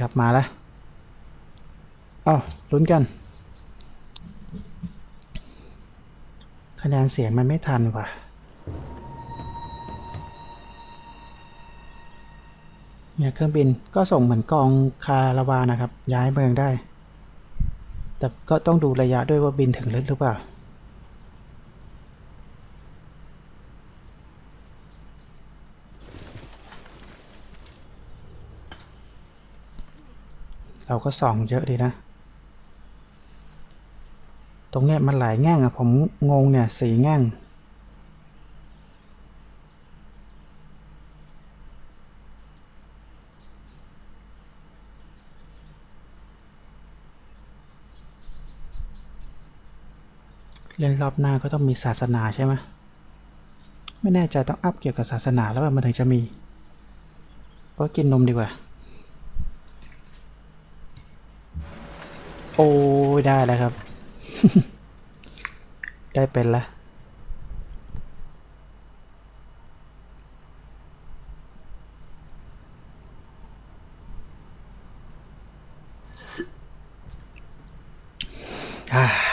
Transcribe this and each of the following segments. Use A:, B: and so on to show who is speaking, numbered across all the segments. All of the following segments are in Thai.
A: ครับมาแล้วอ้าวลุ้นกัน คะแนนเสียงมันไม่ทันว่ะเนี่ยเครื่องบินก็ส่งเหมือนกองคาราวานะครับ ย้ายเมืองได้ แต่ก็ต้องดูระยะด้วยว่าบินถึงลึกหรือเปล่า เราก็ส่องเยอะดีนะ ตรงเนี้ยมันหลายแง่งอะผมงงเนี่ยสีแง่ง เล่นรอบหน้าก็ต้องมีศาสนาใช่ไหมไม่แน่ใจต้องอัพเกี่ยวกับศาสนาแล้วมันถึงจะมี ก็กินนมดีกว่า โอ้ยได้แล้วครับ ได้เป็นละอ่า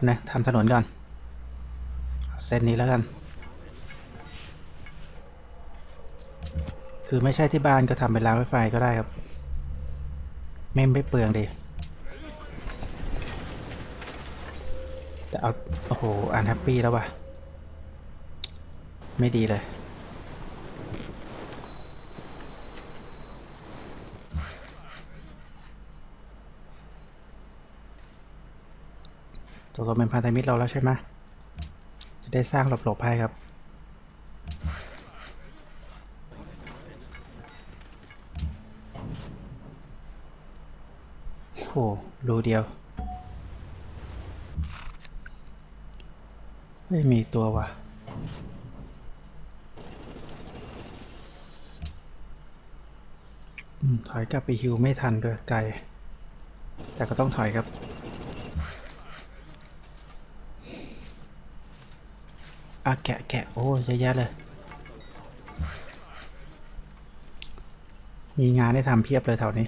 A: แป๊บนะทำถนนก่อน เส้นนี้แล้วกัน คือไม่ใช่ที่บ้านก็ทำเป็นรางรถไฟก็ได้ครับ ไม่ไม่เปลืองดีแต่เอา โอ้โหอันแฮปปี้แล้วว่ะ ไม่ดีเลย ตัวก็เป็นพันธมิตรเราแล้วใช่ไหมจะได้สร้างหลบๆให้ครับ โอ้โหรูเดียว ไม่มีตัวว่ะถอยกลับไปฮิวไม่ทันด้วยไกล แต่ก็ต้องถอยครับ อะ แกะแกะโอ้เยอะแยะเลย มีงานให้ทำเพียบเลยแถวนี้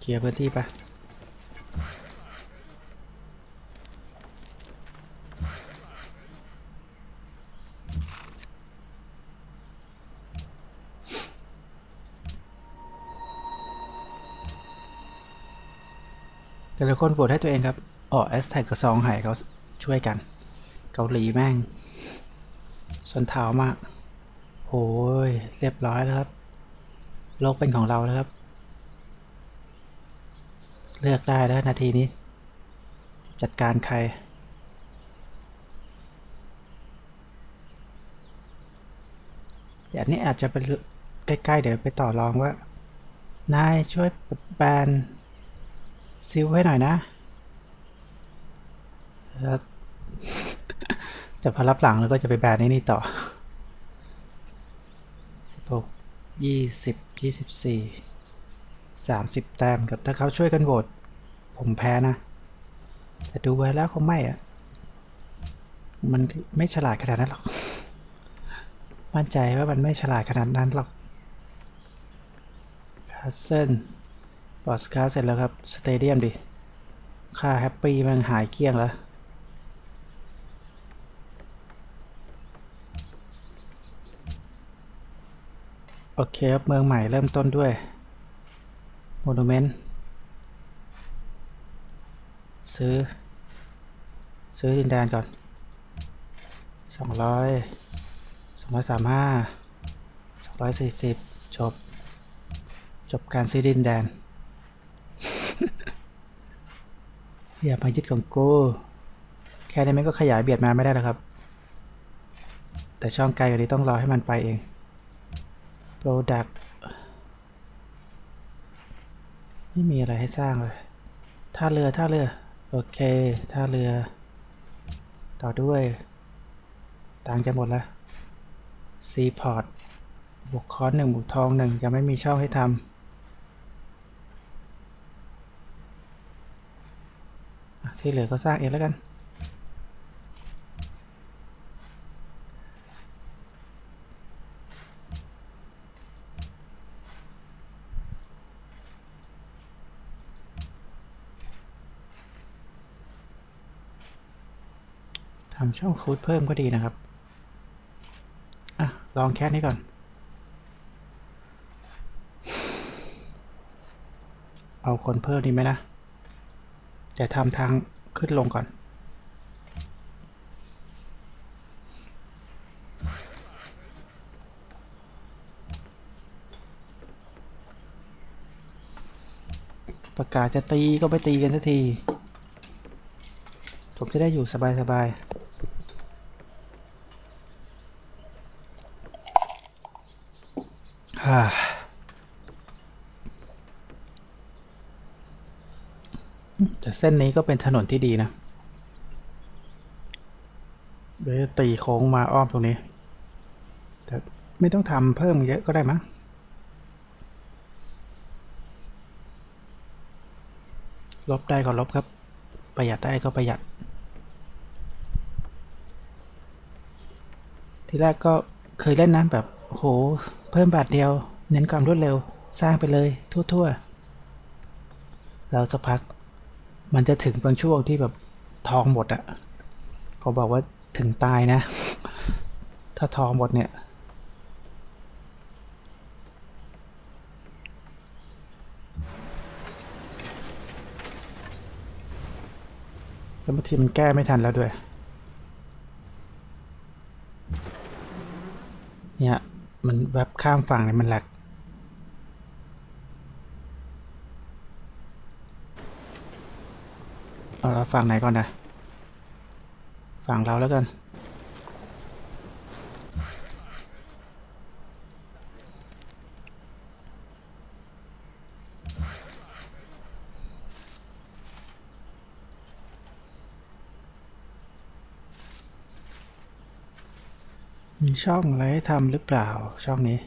A: เคลียร์พื้นที่ไป คนโหวตให้ตัวเองครับอ๋อแอสแท็กกับซองไห่เขาช่วยกัน เกาหลีแม่งสนเท้ามากโอ้ยเรียบร้อยแล้วครับ โลกเป็นของเราแล้วครับ เลือกได้แล้วนาทีนี้ จัดการใครเดี๋ยวนี้อาจจะไปใกล้ ๆ เดี๋ยวไปต่อรองว่า นายช่วยแบน ซิลให้หน่อยนะแล้วจะพอรับหลังแล้วก็จะไปแบนไอ้นี่ต่อสิบหกยี่สิบยี่สิบสี่สามสิบแต้มครับถ้าเขาช่วยกันโหวตผมแพ้นะ แต่ดูไว้แล้วคงไม่อะมันไม่ฉลาดขนาดนั้นหรอก มั่นใจว่ามันไม่ฉลาดขนาดนั้นหรอกคาสเซิล บอสคาเสร็จแล้วครับ สเตเดียมดิ ค่าแฮปปี้มันหายเกลี้ยงแล้วโอเคครับ เมืองใหม่เริ่มต้นด้วยโมนูเมนต์ซื้อ ซื้อดินแดนก่อนสองร้อยสองร้อยสามห้าสองร้อยสี่สิบจบ จบการซื้อดินแดน อย่ามายึดของกูแค่นี้มันก็ขยายเบียดมาไม่ได้แล้วครับ แต่ช่องไกลกว่านี้ต้องรอให้มันไปเอง Product ไม่มีอะไรให้สร้างเลยท่าเรือท่าเรือ โอเคท่าเรือ ต่อด้วยตังจะหมดแล้วซีพอร์ตบวกคอนหนึ่งบวกทองหนึ่งจะไม่มีช่องให้ทำอะ ที่เหลือก็สร้างเองแล้วกัน ทำช่องฟูดเพิ่มก็ดีนะครับ อะ ลองแค่นี้ก่อนเอาคนเพิ่มดีไหมนะ จะทำทางขึ้นลงก่อน ประกาศจะตีก็ไปตีกันสักที ผมจะได้อยู่สบายๆฮ่าแต่ เส้นนี้ก็เป็นถนนที่ดีนะเดี๋ยวตีโค้งมาอ้อมตรงนี้ แต่ไม่ต้องทำเพิ่มเยอะก็ได้มั้งลบได้ก็ลบครับ ประหยัดได้ก็ประหยัด ทีแรกก็เคยเล่นนะแบบโห เพิ่มบาทเดียว เน้นความรวดเร็ว สร้างไปเลยทั่วๆ แล้วจะพัก มันจะถึงบางช่วงที่แบบทองหมดอะเขาบอกว่าถึงตายนะ ถ้าทองหมดเนี่ยแล้วบางทีมันแก้ไม่ทันแล้วด้วย เนี่ย มันแวบข้ามฝั่งเนี่ยมันแหลก เอาละฝั่งไหนก่อนนะฝั่งเราแล้วกันมีช่องอะไรให้ทำหรือเปล่าช่องนี้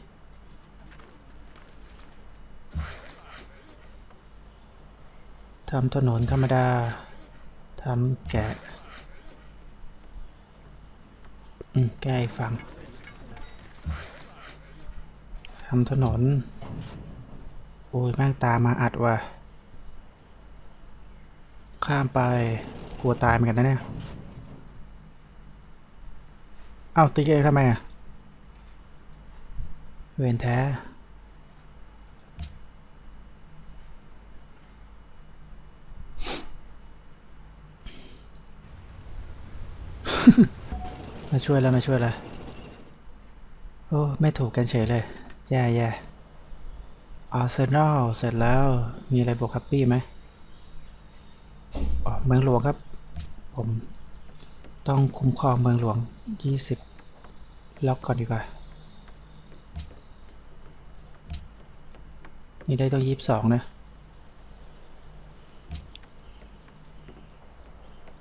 A: ทำถนนธรรมดา ทำแกะอืมแก้อีกฝั่งทำถนน โอ้ยแม่งตามาอัดว่ะ ข้ามไป กลัวตายเหมือนกันนะเนี่ย เอาตีเองทำไมอะ เวรแท้ มาช่วยแล้วมาช่วยแล้วโอ้ ไม่ถูกกันเฉยเลย แย่แย่อาร์เซนอลเสร็จแล้ว มีอะไรบวกแฮปปี้ไหมอ๋อเมืองหลวงครับ ผมต้องคุ้มครองเมืองหลวง 20 ล็อกก่อนดีกว่า นี่ได้ต้อง22 นะ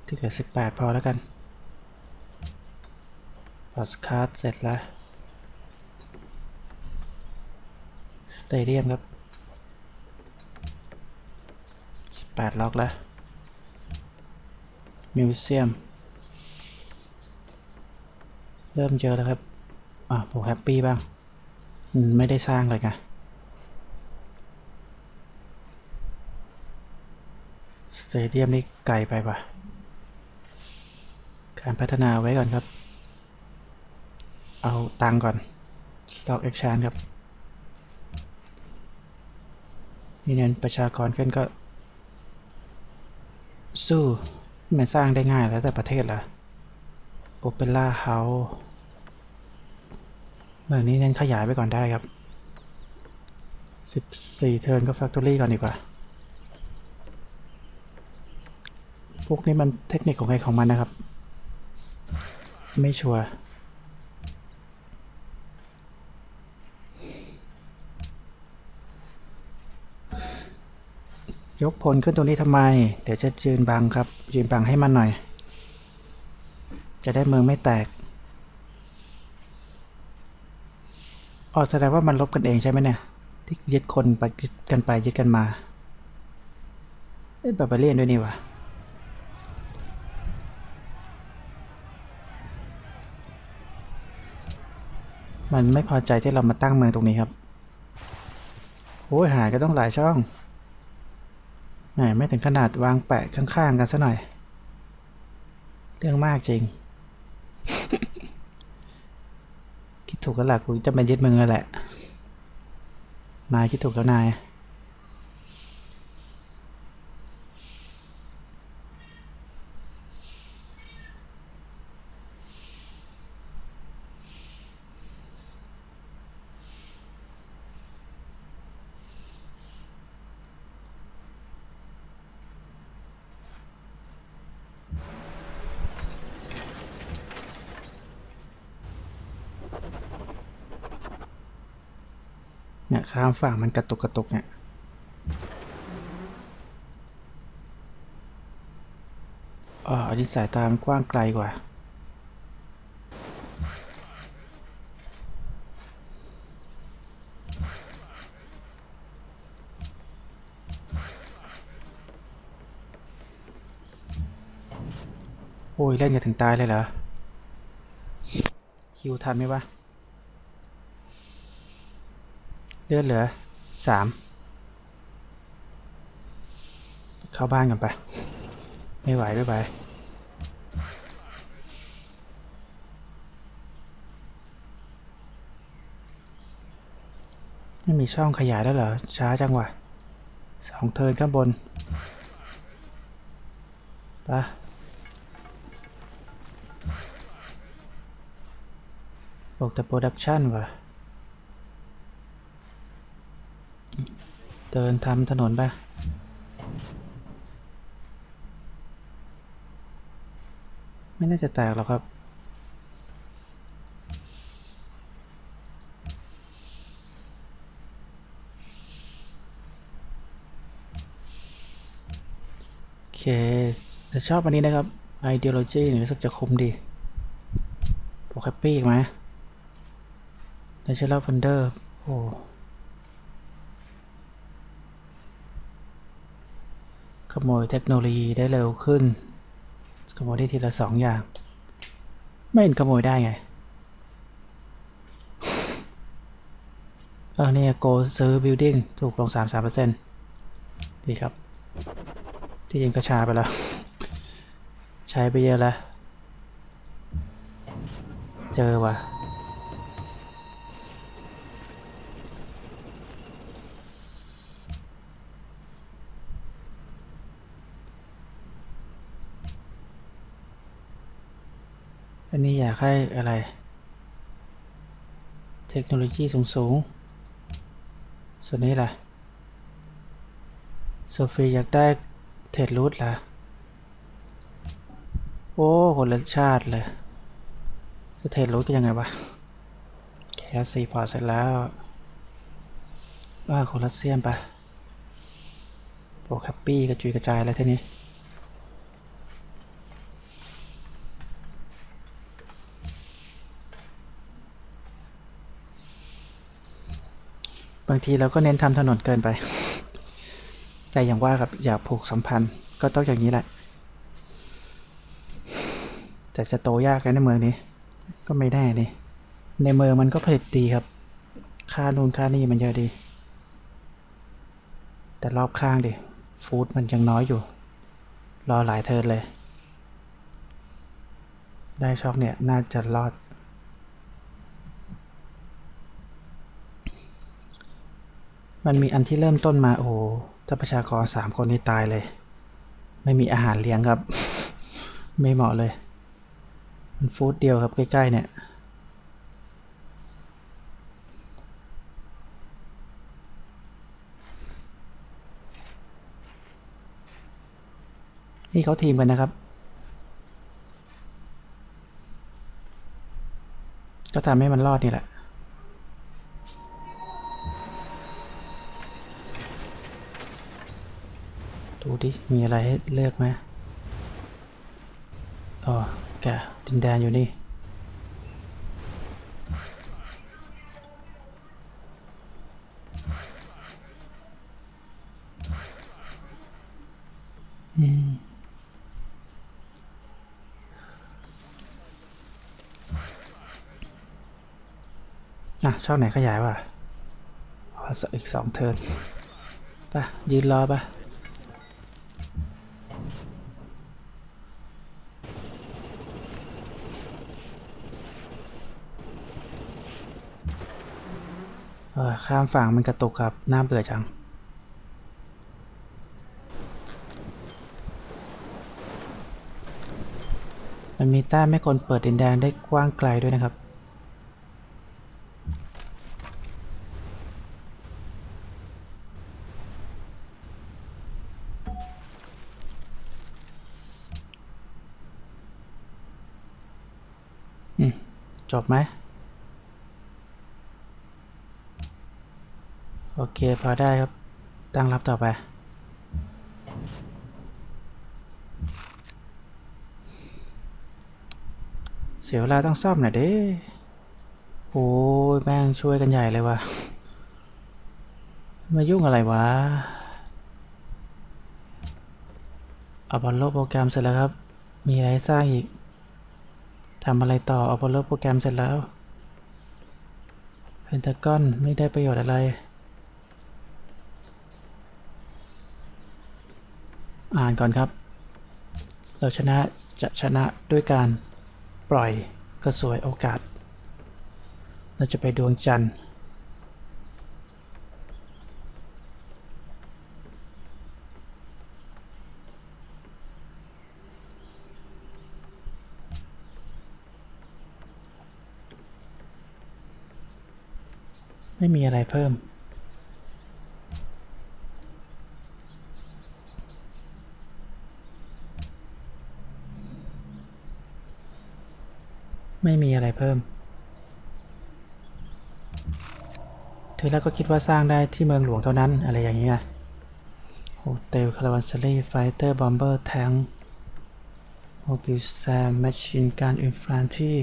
A: ที่เหลือ 18 พอแล้วกัน พอสคาร์ดเสร็จแล้ว สเตเดียมครับ18ล็อกแล้ว มิวเซียม เริ่มเจอแล้วครับ อะผมแฮปปี้บ้าง ไม่ได้สร้างเลยไงสเตเดียมนี่ไกลไปป่ะการพัฒนาไว้ก่อนครับ เอาตังก่อน Stock Exchange ครับ นี่เน้นประชากรขึ้นก็ สู้มันสร้างได้ง่ายแล้วแต่ประเทศละโอเปร่าเฮาเมืองนี้เน้นขยายไปก่อนได้ครับ 14 เทิร์นก็ Factory ก่อนดีกว่า พวกนี้มันเทคนิคของใครของมันนะครับ ไม่ชัวร์ ยกพลขึ้นตรงนี้ทำไม เดี๋ยวจะยืนบังครับ ยืนบังให้มันหน่อย จะได้เมืองไม่แตกอ๋อแสดงว่ามันลบกันเองใช่ไหมเนี่ย ที่ยึดคนไปยึดกันไปยึดกันมาเอ้ยบาบาเลียนด้วยนี่วะมันไม่พอใจที่เรามาตั้งเมืองตรงนี้ครับ โอ้ยหายก็ต้องหลายช่อง ไม่ถึงขนาดวางแปะข้างๆกันซะหน่อย เรื่องมากจริง คิดถูกแล้วล่ะกูจะมายึดมืองแล้วแหละ นายคิดถูกแล้วนายามฝั่งมันกระตุกกระตุกเนี่ยอ๋ออันนี้สายตามันกว้างไกลกว่า โอ้ย เล่นกันถึงตายเลยเหรอฮิวทันไหมวะ เลือดเหลือสามเข้าบ้านกันไป ไม่ไหวไม่ไหวไม่มีช่องขยายแล้วเหรอ ช้าจังวะสองเทินข้างบนไปะบอกแต่โปรดักชันว่ะ เดินทำถนนไปไม่น่าจะแตกหรอกครับ โอเค จะชอบอันนี้นะครับ ideology เนี่ยรู้สึกจะคุมดีโปรแคปปี้อีกไหม Natural Wonder โอ้ ขโมยเทคโนโลยีได้เร็วขึ้น ขโมยได้ทีละสองอย่าง ไม่เห็นขโมยได้ไงเออเนี่ยโกซื้อ building ถูกลงสามสามเปอร์เซ็นต์ดีครับ ที่จริงก็ชาไปแล้ว ใช้ไปเยอะแล้ว เจอว่ะ อันนี้อยากให้อะไร เทคโนโลยีสูงสูงส่วนนี้ล่ะโซฟีอยากได้เทรดรูทล่ะ โอ้คนละชาติเลยจะเทรดรูทก็ยังไงวะแคสซีพอร์เสร็จแล้วว่าคนรัสเซียนปะโปรแคปปี้กระจุยกระจายแล้วทีนี้ บาง ทีเราก็เน้นทำถนนเกินไป แต่อย่างว่าครับอยากผูกสัมพันธ์ก็ต้องอย่างนี้แหละ แต่จะโตยากนะในเมืองนี้ ก็ไม่แน่นี่ในเมืองมันก็ผลิตดีครับ ค่านูนค่านี่มันเยอะดี แต่รอบข้างดิฟู้ดมันยังน้อยอยู่ รอหลายเทิร์นเลย ได้ช็อกเนี่ยน่าจะรอด มันมีอันที่เริ่มต้นมา โอ้โหถ้าประชากรสามคนนี้ตายเลย ไม่มีอาหารเลี้ยงครับ ไม่เหมาะเลย มันฟู้ดเดียวครับใกล้ ๆ เนี่ย นี่เขาทีมกันนะครับ ก็ทำให้มันรอดนี่แหละ ดูดิ มีอะไรให้เลือกไหมอ๋อแกดินแดนอยู่นี่ อืมอะช่องไหนขยายวะอ,อีกสองเทิร์นไปะยืนรอปะ ข้ามฝั่งมันกระตุกครับ น่าเบื่อจัง มันมีแต้มให้คนเปิดดินแดนได้กว้างไกลด้วยนะครับอืมจบไหม โอเค พอได้ครับ ตั้งรับต่อไป เสียเวลาต้องซ่อมหน่อยเด้โอ้ยแม่งช่วยกันใหญ่เลยวะมายุ่งอะไรวะอพอลโลโปรแกรมเสร็จแล้วครับ มีอะไรสร้างอีกทำอะไรต่ออพอลโลโปรแกรมเสร็จแล้วเพนทากอนไม่ได้ประโยชน์อะไร อ่านก่อนครับ เราชนะจะชนะด้วยการปล่อยกระสวยโอกาส เราจะไปดวงจันทร์ไม่มีอะไรเพิ่ม ไม่มีอะไรเพิ่มทีแรกก็คิดว่าสร้างได้ที่เมืองหลวงเท่านั้นอะไรอย่างนี้ไงโฮเทลคาราวันซารีไฟเตอร์บอมเบอร์แทงโมบิลแซมแมชชีนการอินฟลานที่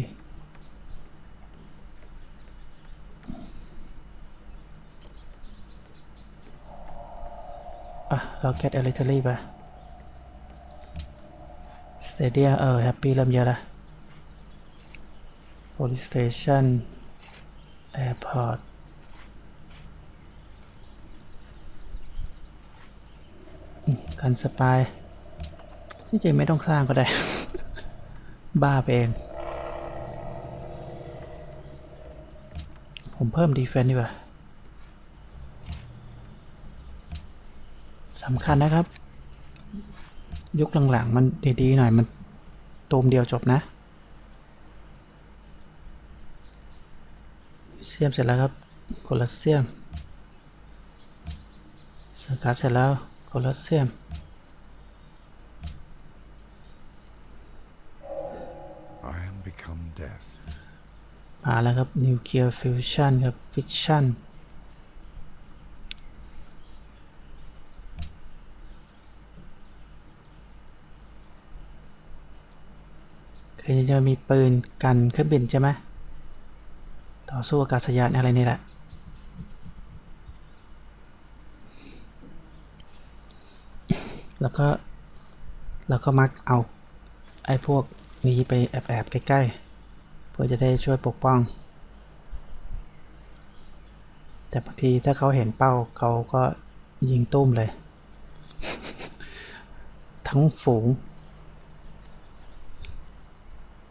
A: อะเราเก็ตเอลิเทอรี่ไปสเตเดียเออแฮปปี้เริ่มเยอะละ police station airport กันสปายที่จริงไม่ต้องสร้างก็ได้ บ้าไปเอง ผมเพิ่มดีเฟน s ดีกว่าสำคัญนะครับ ยุคหลังๆ มันดี ๆ หน่อย มันตูมเดียวจบนะ เซียมเสร็จแล้วครับโคลอสเซียมสกัดเสร็จแล้วโคลอสเซียม
B: I am become death.
A: มาแล้วครับนิวเคลียร์ฟิวชันครับฟิชชันคือจะมีปืนกันเครื่องบินใช่ไหม ต่อสู้อากาศยานอะไรนี่แหละแล้วก็แล้วก็มักเอาไอ้พวกนี้ไปแอบๆใกล้ๆ เพื่อจะได้ช่วยปกป้อง แต่บางทีถ้าเขาเห็นเป้าเขาก็ยิงตุ้มเลย ทั้งฝูง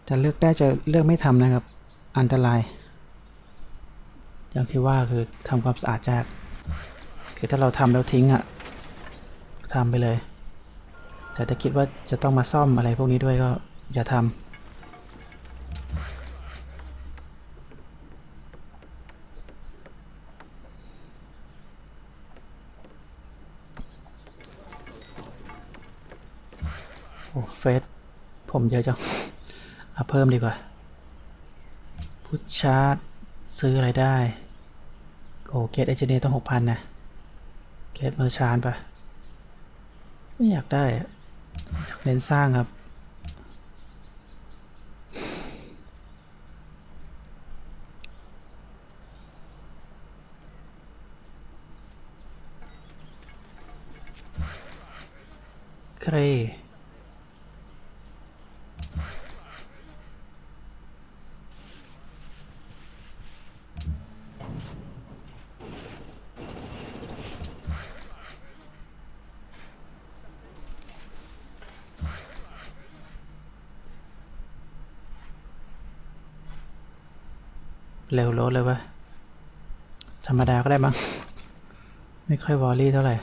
A: แต่เลือกได้จะเลือกไม่ทำนะครับ อันตราย อย่างที่ว่าคือทำความสะอาดยากคือถ้าเราทำแล้วทิ้งอะ่ะทำไปเลย แต่ถ้าคิดว่าจะต้องมาซ่อมอะไรพวกนี้ด้วยก็อย่าทำโอ้เฟสผมเยอะจังเอาเพิ่มดีกว่า พุชชาร์จซื้ออะไรได้ โอ้เกตเอเจเนียต้องหกพันนะเกตเมอร์ชานปะไม่อยากได้อยเน้นสร้างครับ เคร เร็วโลดเลยวะธรรมดาก็ได้มั้ง ไม่ค่อยวอรี่เท่าไหร่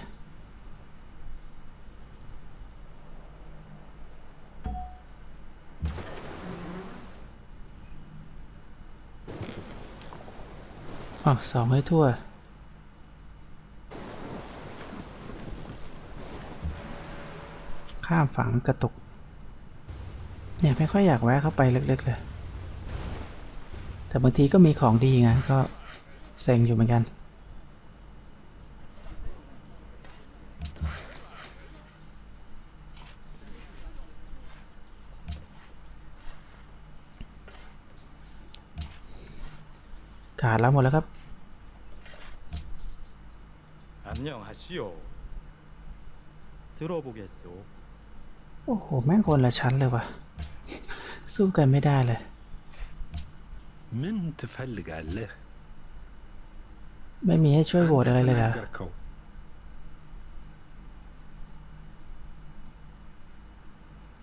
A: อ๋อสองให้ทั่วข้ามฝังกระตุก เนี่ย ไม่ค่อยอยากแวะเข้าไปลึกๆเลย แต่บางทีก็มีของดีไงก็เซ็งอยู่เหมือนกัน ขาดแล้วหมดแล้วครับ
C: 안녕하시오. 들어보겠소.
A: โอ้โห แม่งคนละชั้นเลยว่ะ สู้กันไม่ได้เลย
D: Men tilfeldige
A: ไม่มีให้ช่วยโหวตอะไรเลยเหรอ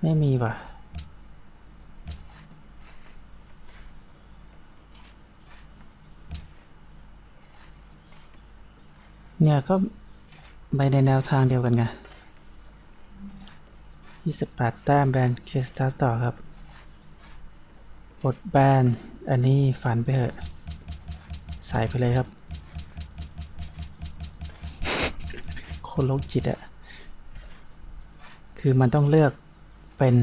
A: ไม่มีว่ะ เนี่ยก็ไปในแนวทางเดียวกันไง28แต้มแบนเคสตาร์ต่อครับ บทแบน อันนี้ฝันไปเถอะ ใส่ไปเลยครับ คนโรคจิตอะ คือมันต้องเลือกเป็น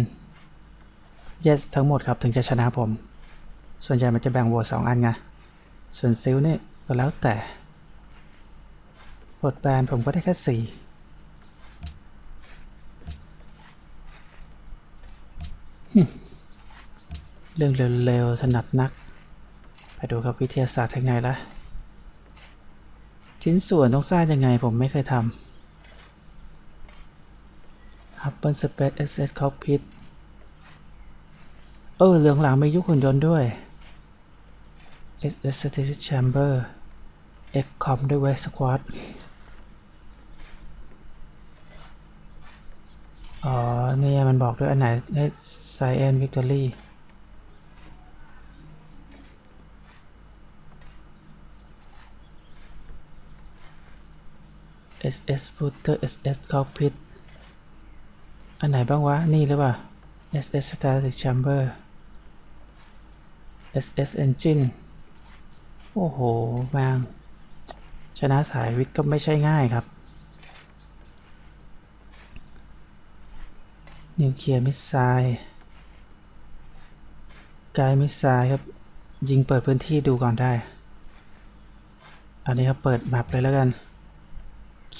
A: yes ทั้งหมดครับถึงจะชนะผม ส่วนใหญ่มันจะแบ่งโหวตสองอันไง ส่วนซิลนี่ก็แล้วแต่บทแบนผมก็ได้แค่สี่หึ เรื่องเร็วๆถนัดนัก ไปดูครับวิทยาศาสตร์ทางไหนละชิ้นส่วนต้องสร้างยังไงผมไม่เคยทำ Hubble Space SS Cockpit เออเรื่องหลังมียุคหุ่นยนต์ด้วย SS Static Chamber XCOM ด้วยเวสควอ d อ๋อเนี่ยมันบอกด้วยอันไหนให้ Science Victory SS Footer SS Cockpit อันไหนบ้างวะ นี่หรือเปล่า SS Static Chamber SS Engine โอ้โหแมงชนะสายวิทย์ก็ไม่ใช่ง่ายครับ นิวเคลียร์มิสไซล์กายมิสไซล์ครับ ยิงเปิดพื้นที่ดูก่อนได้ อันนี้ครับเปิดแมปเลยแล้วกัน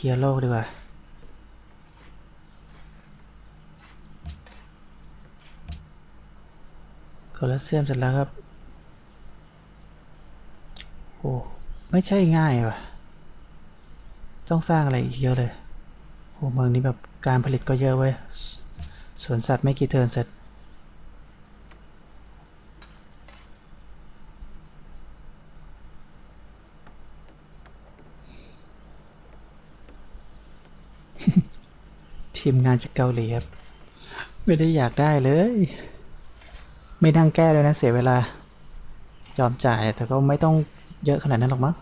A: เคลียร์โลกดีกว่า โคลอสเซียมเสร็จแล้วครับ โอ้ ไม่ใช่ง่ายว่ะ ต้องสร้างอะไรอีกเยอะเลย โอ้เมืองนี้แบบการผลิตก็เยอะเว้ย สวนสัตว์ไม่กี่เทินเสร็จ ทีมงานจากเกาหลีครับ ไม่ได้อยากได้เลย ไม่นั่งแก้เลยนะเสียเวลา ยอมจ่ายแต่ก็ไม่ต้องเยอะขนาดนั้นหรอกมั้ง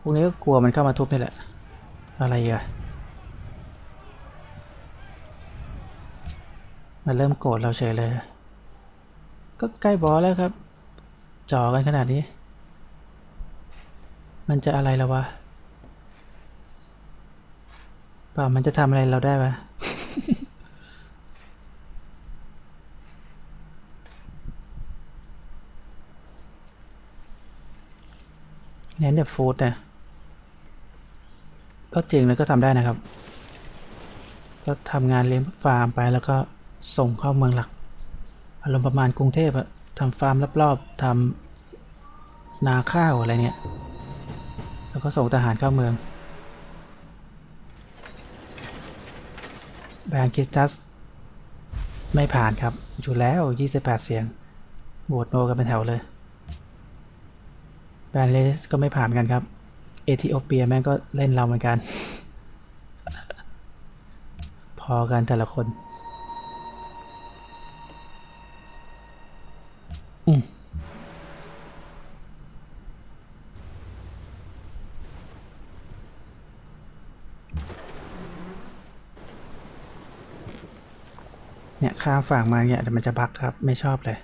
A: พวกนี้ก็กลัวมันเข้ามาทุบนี่แหละ อะไรอะมันเริ่มโกรธเราเฉยเลย ก็ใกล้บอสแล้วครับ จ่อกันขนาดนี้ มันจะอะไรแล้ววะเปล่ามันจะทำอะไรเราได้ปะเน้นแต่ฟู้ดนะก็จริงแล้วก็ทำได้นะครับ ก็ทำงานเลี้ยงฟาร์มไปแล้วก็ส่งเข้าเมืองหลัก อารมณ์ประมาณกรุงเทพอะทำฟาร์มรอบๆทำนาข้าวอะไรเนี่ย แล้วก็ส่งทหารเข้าเมือง แบรนคิสตัส ไม่ผ่านครับอยู่แล้ว 28 เสียงโหวตโนกันเป็นแถวเลย แบรนเลสก็ไม่ผ่านเหมือนกันครับ เอธิโอเปียแม่งก็เล่นเราเหมือนกัน พอกันแต่ละคน อืม ข้ามฝั่งมาเนี่ยเดี๋ยวมันจะบักครับ ไม่ชอบเลย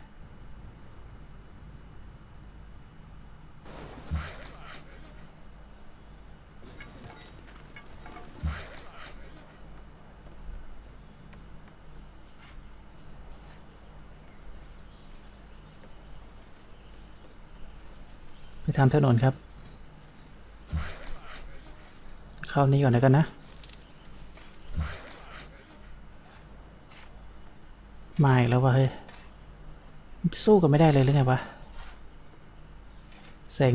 A: ไปทำถนนครับ เข้านี้ก่อนแล้วกันนะ มาอีกแล้ววะเฮ้ย สู้กันไม่ได้เลยหรือไงวะ เซ็ง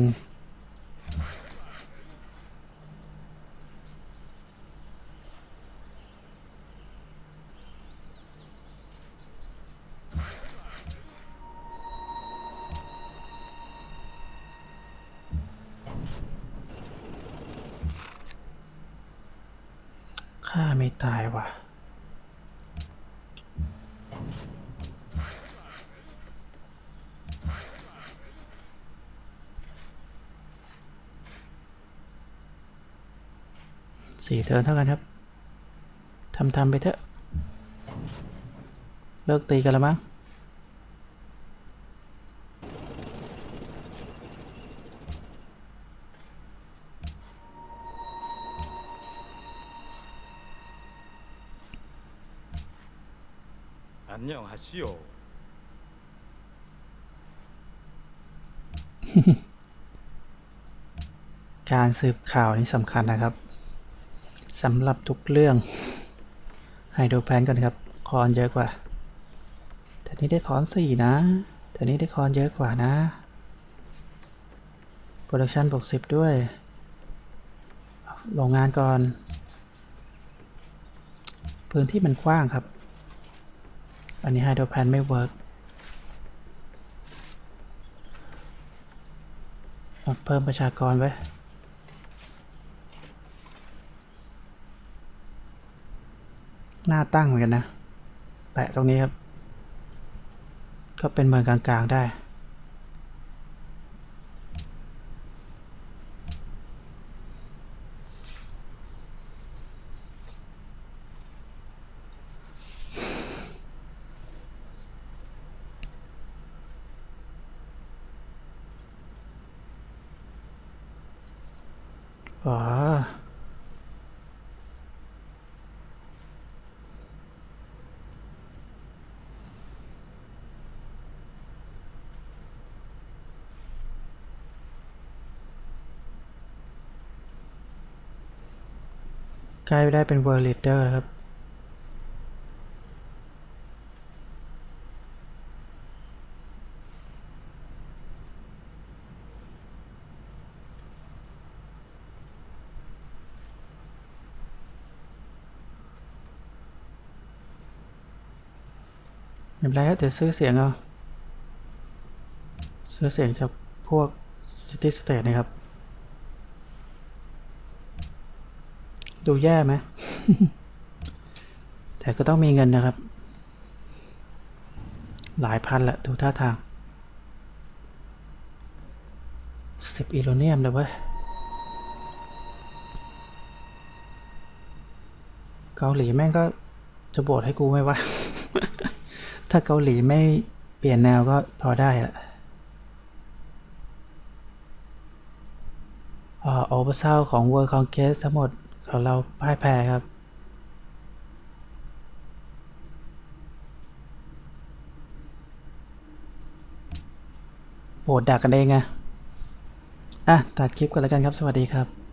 A: ฆ่าไม่ตายว่ะ สี่ เทิร์นเท่ากันครับ ทำทำไปเถอะ เลิกตีกันแล้วมั้ง
C: 안녕하시오.
A: การสืบข่าวนี่สำคัญนะครับ สำหรับทุกเรื่องให้ดูแผนก่อนครับ คอนเยอะกว่าแต่นี้ได้คอนสี่นะแต่นี้ได้คอนเยอะกว่านะ โปรดักชันบวกสิบด้วย โรงงานก่อน พื้นที่มันกว้างครับ อันนี้ไฮโดรแพนไม่เวิร์กเอาเพิ่มประชากรไว้ หน้าตั้งเหมือนกันนะ แปะตรงนี้ครับ ก็เป็นเมืองกลางๆได้ อ๋อ ช้ได้เป็น World Leader ครับไม่เป็นไรครับเดี๋ยวซื้อเสียงเอาซื้อเสียงจากพวก City State นะครับ ดูแย่ไหม แต่ก็ต้องมีเงินนะครับ หลายพันแหละดูท่าทางสิบอีโรเนียมเลยเว้ยเกาหลีแม่งก็จะโบดให้กูไหมวะ ถ้าเกาหลีไม่เปลี่ยนแนวก็พอได้ละอ่าโอเวอร์เซลของ World Conquest ทั้งหมด ของเราพ่ายแพ้ครับ โหดดักกันเองไงอะ ตัดคลิปกันแล้วกันครับ สวัสดีครับ